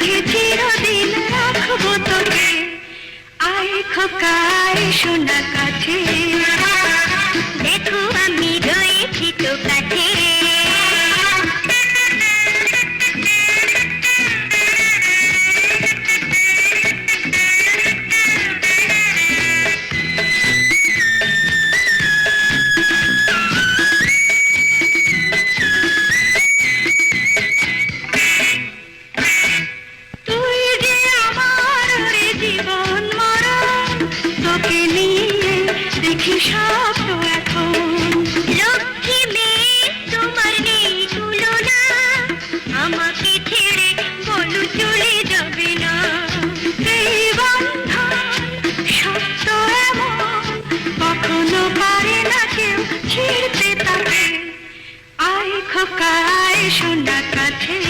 চোখে চিরদিন রাখব তোকে। আয় খোকায় শোনা কাছে। স্বপ্ন এখন লক্ষ্মী মেয়ে তোমার নেই আমাকে ছেড়ে যাবে না কখনো না কেউ সোনা কাছে।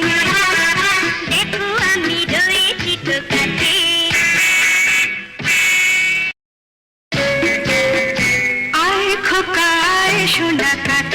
আয় খোকায় সোনা কাছে